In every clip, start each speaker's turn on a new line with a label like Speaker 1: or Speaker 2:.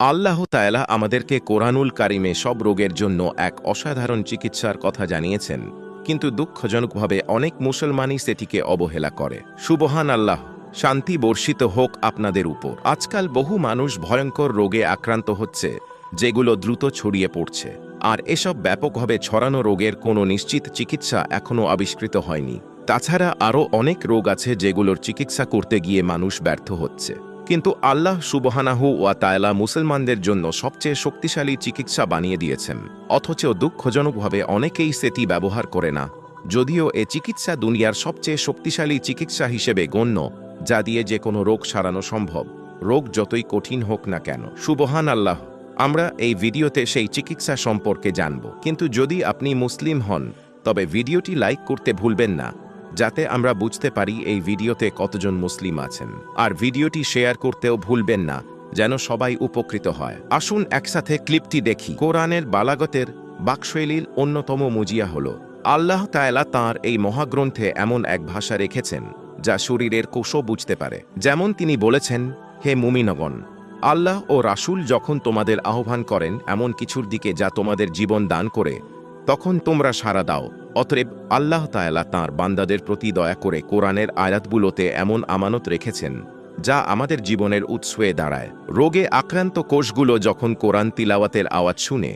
Speaker 1: আল্লাহ তায়ালা আমাদেরকে কোরআনুল কারিমে সব রোগের জন্য এক অসাধারণ চিকিৎসার কথা জানিয়েছেন। কিন্তু দুঃখজনকভাবে অনেক মুসলমানই সেটিকে অবহেলা করে। সুবহান আল্লাহ শান্তি বর্ষিত হোক আপনাদের উপর। আজকাল বহু মানুষ ভয়ঙ্কর রোগে আক্রান্ত হচ্ছে, যেগুলো দ্রুত ছড়িয়ে পড়ছে। আর এসব ব্যাপকভাবে ছড়ানো রোগের কোনো নিশ্চিত চিকিৎসা এখনও আবিষ্কৃত হয়নি। তাছাড়া আরও অনেক রোগ আছে যেগুলোর চিকিৎসা করতে গিয়ে মানুষ ব্যর্থ হচ্ছে। কিন্তু আল্লাহ সুবহানাহু ওয়া তায়ালা মুসলমানদের জন্য সবচেয়ে শক্তিশালী চিকিৎসা বানিয়ে দিয়েছেন। অথচ দুঃখজনকভাবে অনেকেই সেটি ব্যবহার করে না। যদিও এ চিকিৎসা দুনিয়ার সবচেয়ে শক্তিশালী চিকিৎসা হিসেবে গণ্য, যা দিয়ে যে কোনো রোগ সারানো সম্ভব। রোগ যতই কঠিন হোক না কেন। সুবহান আল্লাহ আমরা এই ভিডিওতে সেই চিকিৎসা সম্পর্কে জানব। কিন্তু যদি আপনি মুসলিম হন, তবে ভিডিওটি লাইক করতে ভুলবেন না। যাতে আমরা বুঝতে পারি এই ভিডিওতে কতজন মুসলিম আছেন। আর ভিডিওটি শেয়ার করতেও ভুলবেন না, যেন সবাই উপকৃত হয়। আসুন একসাথে ক্লিপটি দেখি। কোরআনের বালাগতের বাকশৈলীর অন্যতম মুজিয়া হল, আল্লাহ তায়ালা তাঁর এই মহাগ্রন্থে এমন এক ভাষা রেখেছেন, যা শরীরের কোষও বুঝতে পারে। যেমন তিনি বলেছেন, হে মুমিনগণ, আল্লাহ ও রাসূল যখন তোমাদের আহ্বান করেন এমন কিছুর দিকে যা তোমাদের জীবন দান করে, তখন তোমরা সাড়া দাও। অতএব আল্লাহ তায়ালা তাঁর বান্দাদের প্রতি দয়া করে কোরআনের আয়াতগুলোতে এমন আমানত রেখেছেন, যা আমাদের জীবনের উৎস হয়ে দাঁড়ায়। রোগে আক্রান্ত কোষগুলো যখন কোরআন তিলাওয়াতের আওয়াজ শুনে,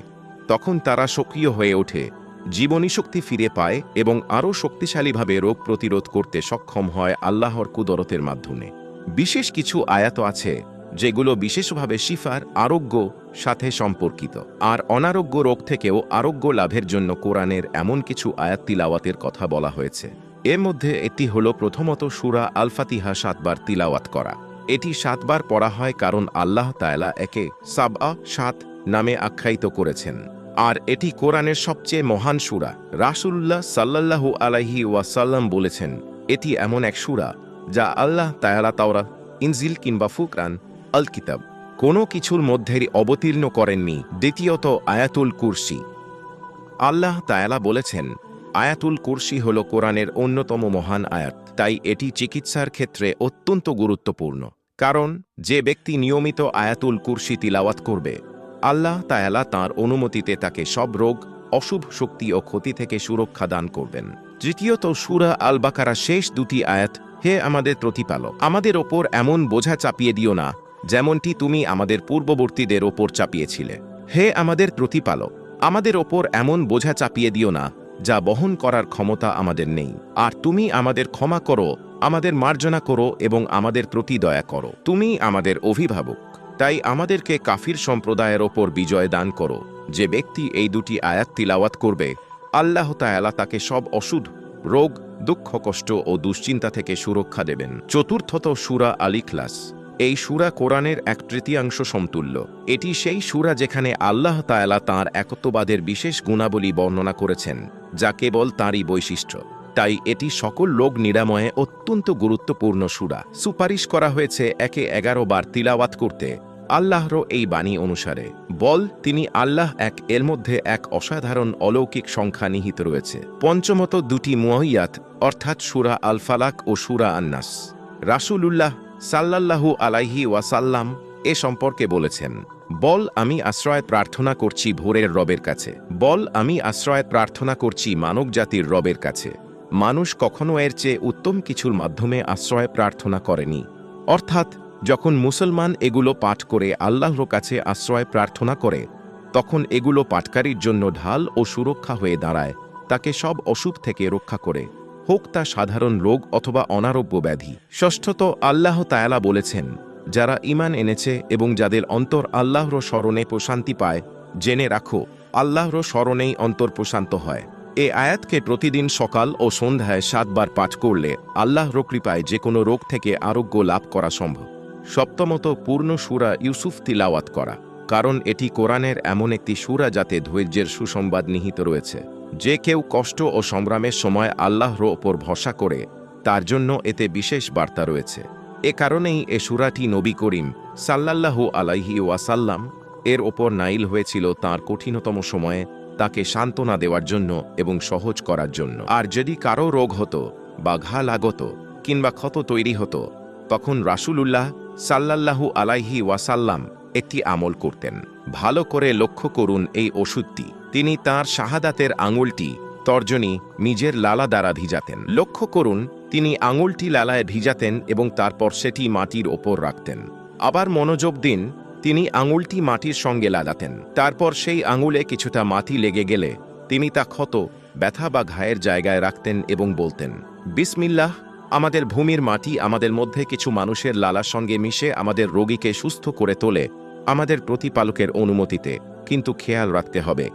Speaker 1: তখন তারা সক্রিয় হয়ে ওঠে, জীবনী শক্তি ফিরে পায় এবং আরও শক্তিশালীভাবে রোগ প্রতিরোধ করতে সক্ষম হয় আল্লাহর কুদরতের মাধ্যমে। বিশেষ কিছু আয়াত আছে যেগুলো বিশেষভাবে শিফার আরোগ্য সাথে সম্পর্কিত। আর অনারোগ্য রোগ থেকেও আরোগ্য লাভের জন্য কোরআনের এমন কিছু আয়াত তিলাওয়াতের কথা বলা হয়েছে। এর মধ্যে এটি হল প্রথমত সুরা আলফাতিহা সাতবার তিলাওয়াত করা। এটি সাতবার পড়া হয় কারণ আল্লাহ তায়ালা একে সাবআ সাত নামে আখ্যায়িত করেছেন। আর এটি কোরআনের সবচেয়ে মহান সুরা। রাসুল্লাহ সাল্লাল্লাহু আলাইহি ওয়াসাল্লাম বলেছেন, এটি এমন এক সুরা যা আল্লাহ তায়ালা তাওরা ইনজিল কিংবা ফুকরান আল কিতাব কোনো কিছুর মধ্যেই অবতীর্ণ করেননি দ্বিতীয়ত আয়াতুল কুরসি। আল্লাহ তায়ালা বলেছেন, আয়াতুল কুরসি হল কোরআনের অন্যতম মহান আয়াত, তাই এটি চিকিৎসার ক্ষেত্রে অত্যন্ত গুরুত্বপূর্ণ। কারণ, যে ব্যক্তি নিয়মিত আয়াতুল কুরসি তিলাওয়াত করবে, আল্লাহ তায়ালা তাঁর অনুমতিতে তাকে সব রোগ, অশুভ শক্তি ও ক্ষতি থেকে সুরক্ষা দান করবেন। তৃতীয়ত সুরা আল বাকারা শেষ দুটি আয়াত, হে আমাদের প্রতিপালক, আমাদের ওপর এমন বোঝা চাপিয়ে দিও না যেমনটি তুমি আমাদের পূর্ববর্তীদের ওপর চাপিয়েছিলে। হে আমাদের প্রতিপালক, আমাদের ওপর এমন বোঝা চাপিয়ে দিও না, যা বহন করার ক্ষমতা আমাদের নেই। আর তুমি আমাদের ক্ষমা করো, আমাদের মার্জনা করো এবং আমাদের প্রতি দয়া করো। তুমি আমাদের অভিভাবক, তাই আমাদেরকে কাফির সম্প্রদায়ের ওপর বিজয় দান করো। যে ব্যক্তি এই দুটি আয়াত তিলাওয়াত করবে, আল্লাহ তায়ালা তাকে সব অসুধ রোগ, দুঃখ, কষ্ট ও দুশ্চিন্তা থেকে সুরক্ষা দেবেন। চতুর্থত সুরা আলিখলাস এই সুরা কোরআনের এক তৃতীয়াংশ সমতুল্য। এটি সেই সুরা যেখানে আল্লাহ তায়ালা তাঁর একত্ববাদের বিশেষ গুণাবলী বর্ণনা করেছেন, যা কেবল তাঁরই বৈশিষ্ট্য। তাই এটি সকল লোক নিরাময়ে অত্যন্ত গুরুত্বপূর্ণ সুরা। সুপারিশ করা হয়েছে একে এগারো বার তিলাওয়াত করতে আল্লাহর এই বাণী অনুসারে। বল, তিনি আল্লাহ এক, এর মধ্যে এক অসাধারণ অলৌকিক সংখ্যা নিহিত রয়েছে। পঞ্চমত দুটি মুয়াইয়াত, অর্থাৎ সুরা আল ফালাক ও সুরা আন্নাস। রাসূলুল্লাহ সাল্লাল্লাহু আলাইহি ওয়াসাল্লাম এ সম্পর্কে বলেছেন, বল, আমি আশ্রয় প্রার্থনা করছি ভোরের রবের কাছে। বল, আমি আশ্রয় প্রার্থনা করছি মানব জাতির রবের কাছে। মানুষ কখনো এর চেয়ে উত্তম কিছুর মাধ্যমে আশ্রয় প্রার্থনা করেনি। অর্থাৎ, যখন মুসলমান এগুলো পাঠ করে আল্লাহর কাছে আশ্রয় প্রার্থনা করে, তখন এগুলো পাঠকারীর জন্য ঢাল ও সুরক্ষা হয়ে দাঁড়ায়, তাকে সব অসুখ থেকে রক্ষা করে। হোক তা সাধারণ রোগ অথবা অনারোগ্য ব্যাধি। ষষ্ঠত, আল্লাহ তায়ালা বলেছেন, যারা ইমান এনেছে এবং যাদের অন্তর আল্লাহর স্মরণে প্রশান্তি পায়, জেনে রাখো, আল্লাহর স্মরণেই অন্তর প্রশান্ত হয়। এ আয়াতকে প্রতিদিন সকাল ও সন্ধ্যায় সাতবার পাঠ করলে আল্লাহর কৃপায় যে কোনো রোগ থেকে আরোগ্য লাভ করা সম্ভব। সপ্তমত, পূর্ণ সুরা ইউসুফ তিলাওয়াত করা, কারণ এটি কোরআনের এমন একটি সুরা যাতে ধৈর্যের সুসংবাদ নিহিত রয়েছে। যে কেউ কষ্ট ও সংগ্রামের সময় আল্লাহর ওপর ভরসা করে, তার জন্য এতে বিশেষ বার্তা রয়েছে। এ কারণেই এ সুরাটি নবী করিম সাল্লাল্লাহু আলাইহি ওয়াসাল্লাম এর ওপর নাইল হয়েছিল তার কঠিনতম সময়ে তাকে সান্ত্বনা দেওয়ার জন্য এবং সহজ করার জন্য। আর যদি কারও রোগ হতো বা ঘা লাগত কিংবা ক্ষত তৈরি হতো, তখন রাসূলুল্লাহ সাল্লাল্লাহু আলাইহি ওয়াসাল্লাম একটি আমল করতেন। ভালো করে লক্ষ্য করুন এই ওষুধটি। তিনি তার শাহাদাতের আঙুলটি, তর্জনী, নিজের লালা দ্বারা ভিজাতেন। লক্ষ্য করুন, তিনি আঙুলটি লালায় ভিজাতেন এবং তারপর সেটি মাটির ওপর রাখতেন। আবার মনোযোগ দিন, তিনি আঙুলটি মাটির সঙ্গে লাগাতেন তারপর সেই আঙুলে কিছুটা মাটি লেগে গেলে, তিনি তা ক্ষত, ব্যথা বা ঘায়ের জায়গায় রাখতেন এবং বলতেন, বিসমিল্লাহ, আমাদের ভূমির মাটি আমাদের মধ্যে কিছু মানুষের লালার সঙ্গে মিশে আমাদের রোগীকে সুস্থ করে তোলে আমাদের প্রতিপালকের অনুমতিতে, কিন্তু খেয়াল রাখতে হবে।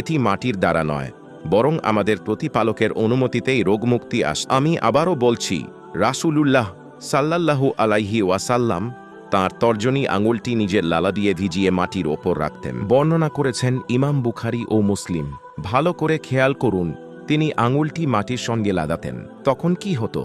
Speaker 1: এটি মাটির দ্বারা নয়, বরং আমাদের প্রতিপালকের অনুমতিতেই রোগমুক্তি আস। আমি আবারও বলছি, রাসূলুল্লাহ সাল্লাল্লাহু আলাইহি ওয়াসাল্লাম তাঁর তর্জনী আঙুলটি নিজের লালা দিয়ে ভিজিয়ে মাটির ওপর রাখতেন। বর্ণনা করেছেন ইমাম বুখারি ও মুসলিম। ভালো করে খেয়াল করুন, তিনি আঙুলটি মাটির সঙ্গে লাগাতেন তখন কি হতো?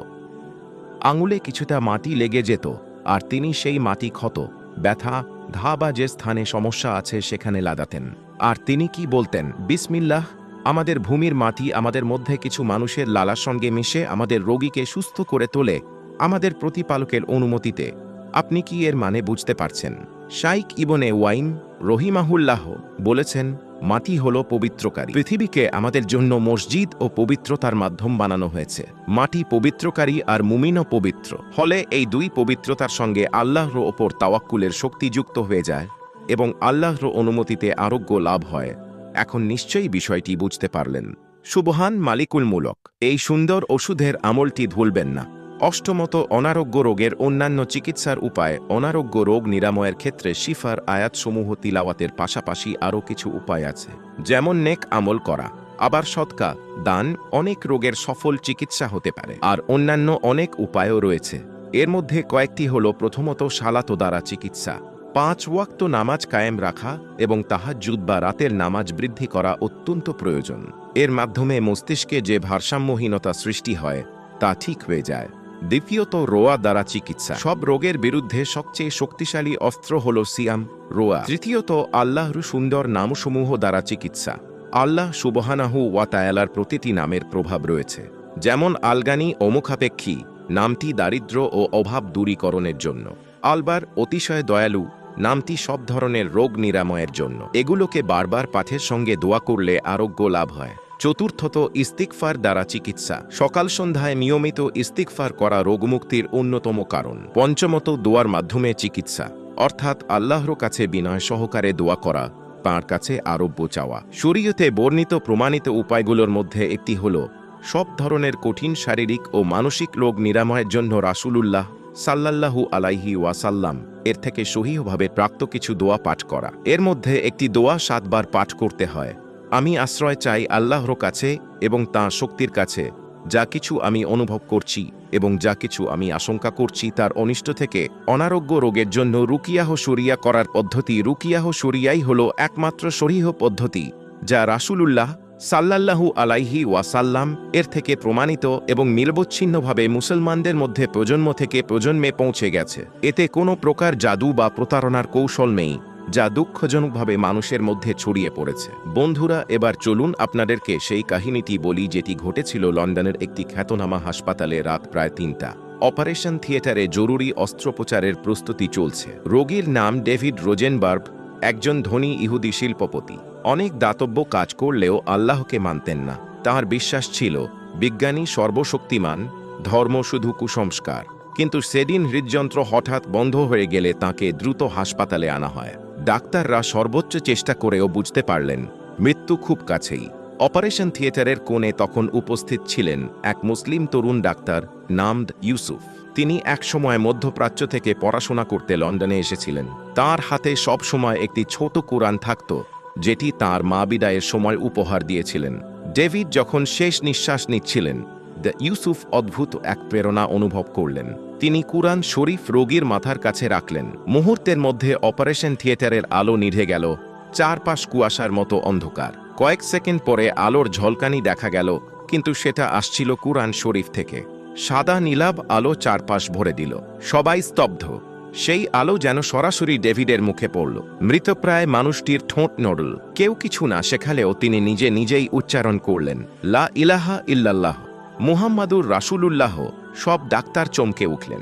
Speaker 1: আঙুলে কিছুটা মাটি লেগে যেত, আর তিনি সেই মাটি ক্ষত, ব্যথা, ধা বা যে স্থানে সমস্যা আছে সেখানে লাগাতেন আর তিনি কি বলতেন, বিসমিল্লাহ, আমাদের ভূমির মাটি আমাদের মধ্যে কিছু মানুষের লালার সঙ্গে মিশে আমাদের রোগীকে সুস্থ করে তোলে আমাদের প্রতিপালকের অনুমতিতে। আপনি কি এর মানে বুঝতে পারছেন? শাইক ইবনে ওয়াইন রহিমাহুল্লাহ বলেছেন, মাটি হল পবিত্রকারী। পৃথিবীকে আমাদের জন্য মসজিদ ও পবিত্রতার মাধ্যম বানানো হয়েছে। মাটি পবিত্রকারী আর মুমিনও পবিত্র। ফলে এই দুই পবিত্রতার সঙ্গে আল্লাহর ওপর তাওয়াক্কুলের শক্তি যুক্ত হয়ে যায়। এবং আল্লাহর অনুমতিতে আরোগ্য লাভ হয়। এখন নিশ্চয়ই বিষয়টি বুঝতে পারলেন। সুবহান মালিকুল মূলক, এই সুন্দর ওষুধের আমলটি ভুলবেন না। অষ্টমত, অনারোগ্য রোগের অন্যান্য চিকিৎসার উপায়, অনারোগ্য রোগ নিরাময়ের ক্ষেত্রে শিফার আয়াতসমূহ তিলাওয়াতের পাশাপাশি আরও কিছু উপায় আছে। যেমন নেক আমল করা, আবার সৎকা, দান অনেক রোগের সফল চিকিৎসা হতে পারে। আর অন্যান্য অনেক উপায়ও রয়েছে। এর মধ্যে কয়েকটি হল প্রথমত সালাতো দ্বারা চিকিৎসা। পাঁচ ওয়াক্ত নামাজ কায়েম রাখা এবং তাহাজ্জুদ বা রাতের নামাজ বৃদ্ধি করা অত্যন্ত প্রয়োজন। এর মাধ্যমে মস্তিষ্কে যে ভারসাম্যহীনতা সৃষ্টি হয়, তা ঠিক হয়ে যায়। দ্বিতীয়ত, রোয়া দ্বারা চিকিৎসা। সব রোগের বিরুদ্ধে সবচেয়ে শক্তিশালী অস্ত্র হল সিয়াম, রোয়া। তৃতীয়ত, আল্লাহর সুন্দর নামসমূহ দ্বারা চিকিৎসা। আল্লাহ সুবহানাহু ওয়াতায়ালার প্রতিটি নামের প্রভাব রয়েছে। যেমন, আলগানি অমুখাপেক্ষী, নামটি দারিদ্র ও অভাব দূরীকরণের জন্য। আলবার, অতিশয় দয়ালু নামটি সব ধরনের রোগ নিরাময়ের জন্য। এগুলোকে বারবার পাঠের সঙ্গে দোয়া করলে আরোগ্য লাভ হয়। চতুর্থত ইস্তিকফার দ্বারা চিকিৎসা। সকাল সন্ধ্যায় নিয়মিত ইস্তিকফার করা রোগমুক্তির অন্যতম কারণ। পঞ্চমত, দোয়ার মাধ্যমে চিকিৎসা। অর্থাৎ আল্লাহর কাছে বিনয় সহকারে দোয়া করা, তাঁর কাছে আরোগ্য চাওয়া। শরীয়তে বর্ণিত প্রমাণিত উপায়গুলোর মধ্যে একটি হল, সব ধরনের কঠিন শারীরিক ও মানসিক রোগ নিরাময়ের জন্য রাসূলুল্লাহ সাল্লাল্লাহু আলাইহি ওয়াসাল্লাম এর থেকে সহিহভাবে প্রাপ্ত কিছু দোয়া পাঠ করা। এর মধ্যে একটি দোয়া সাতবার পাঠ করতে হয়। আমি আশ্রয় চাই আল্লাহর কাছে এবং তাঁর শক্তির কাছে। যা কিছু আমি অনুভব করছি এবং যা কিছু আমি আশঙ্কা করছি তার অনিষ্ট থেকে অনারোগ্য রোগের জন্য রুকিয়াহ সরিয়া করার পদ্ধতি রুকিয়াহ সরিয়াই হল একমাত্র সরিহ পদ্ধতি, যা রাসূলুল্লাহ সাল্লাল্লাহু আলাইহি ওয়াসাল্লাম এর থেকে প্রমাণিত এবং নিরবচ্ছিন্নভাবে মুসলমানদের মধ্যে প্রজন্ম থেকে প্রজন্মে পৌঁছে গেছে। এতে কোনো প্রকার জাদু বা প্রতারণার কৌশল নেই, যা দুঃখজনকভাবে মানুষের মধ্যে ছড়িয়ে পড়েছে। বন্ধুরা, এবার চলুন আপনাদেরকে সেই কাহিনীটি বলি যেটি ঘটেছিল লন্ডনের একটি খ্যাতনামা হাসপাতালে রাত প্রায় তিনটা। অপারেশন থিয়েটারে জরুরি অস্ত্রোপচারের প্রস্তুতি চলছে। রোগীর নাম ডেভিড রোজেনবার্গ, একজন ধনী ইহুদি শিল্পপতি। অনেক দাতব্য কাজ করলেও আল্লাহকে মানতেন না। তার বিশ্বাস ছিল, বিজ্ঞানী সর্বশক্তিমান, ধর্ম শুধু কুসংস্কার। কিন্তু সেদিন হৃদযন্ত্র হঠাৎ বন্ধ হয়ে গেলে তাকে দ্রুত হাসপাতালে আনা হয়। ডাক্তাররা সর্বোচ্চ চেষ্টা করেও বুঝতে পারলেন, মৃত্যু খুব কাছেই। অপারেশন থিয়েটারের কোণে তখন উপস্থিত ছিলেন এক মুসলিম তরুণ ডাক্তার নামদ ইউসুফ। তিনি একসময় মধ্যপ্রাচ্য থেকে পড়াশোনা করতে লন্ডনে এসেছিলেন। তার হাতে সব সময় একটি ছোট কোরআন থাকত। যেটি তার মা বিদায়ের সময় উপহার দিয়েছিলেন। ডেভিড যখন শেষ নিঃশ্বাস নিচ্ছিলেন, দ্য ইউসুফ অদ্ভুত এক প্রেরণা অনুভব করলেন। তিনি কুরআন শরীফ রোগীর মাথার কাছে রাখলেন। মুহূর্তের মধ্যে অপারেশন থিয়েটারের আলো নিভে গেল। চারপাশ কুয়াশার মতো অন্ধকার। কয়েক সেকেন্ড পরে আলোর ঝলকানি দেখা গেল, কিন্তু সেটা আসছিল কুরআন শরীফ থেকে। সাদা নীলাভ আলো চারপাশ ভরে দিল। সবাই স্তব্ধ। সেই আলো যেন সরাসরি ডেভিডের মুখে পড়ল। মৃতপ্রায় মানুষটির ঠোঁট নড়ল। কেউ কিছু না শেখালেও তিনি নিজে নিজেই উচ্চারণ করলেন, লা ইলাহা ইল্লাল্লাহ, মুহাম্মাদুর রাসূলুল্লাহ সব ডাক্তার চমকে উঠলেন।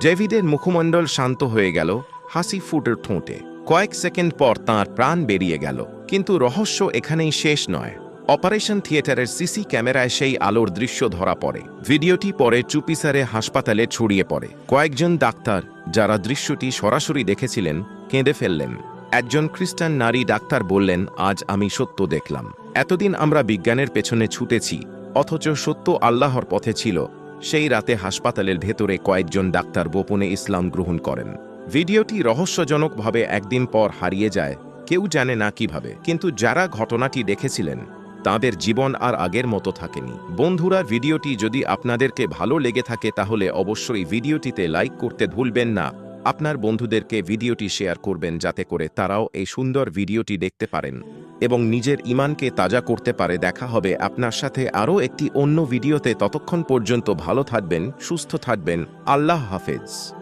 Speaker 1: ডেভিডের মুখমণ্ডল শান্ত হয়ে গেল, হাসি ফুটের ঠোঁটে। কয়েক সেকেন্ড পর তাঁর প্রাণ বেরিয়ে গেল। কিন্তু রহস্য এখানেই শেষ নয়। অপারেশন থিয়েটারের সিসি ক্যামেরায় সেই আলোর দৃশ্য ধরা পড়ে। ভিডিওটি পরে চুপিসারে হাসপাতালে ছড়িয়ে পড়ে। কয়েকজন ডাক্তার যারা দৃশ্যটি সরাসরি দেখেছিলেন, কেঁদে ফেললেন। একজন খ্রিস্টান নারী ডাক্তার বললেন, আজ আমি সত্য দেখলাম। এতদিন আমরা বিজ্ঞানের পেছনে ছুটেছি, অথচ সত্য আল্লাহর পথে ছিল। সেই রাতে হাসপাতালের ভেতরে কয়েকজন ডাক্তার গোপনে ইসলাম গ্রহণ করেন। ভিডিওটি রহস্যজনকভাবে একদিন পর হারিয়ে যায়, কেউ জানে না কীভাবে। কিন্তু যারা ঘটনাটি দেখেছিলেন তাদের জীবন আর আগের মতো থাকেনি। বন্ধুরা, ভিডিওটি যদি আপনাদেরকে ভালো লেগে থাকে তাহলে অবশ্যই ভিডিওটিতে লাইক করতে ভুলবেন না। আপনার বন্ধুদেরকে ভিডিওটি শেয়ার করবেন যাতে করে তারাও এই সুন্দর ভিডিওটি দেখতে পারেন এবং নিজের ইমানকে তাজা করতে পারে। দেখা হবে আপনার সাথে আরও একটি অন্য ভিডিওতে। ততক্ষণ পর্যন্ত ভালো থাকবেন, সুস্থ থাকবেন। আল্লাহ হাফেজ।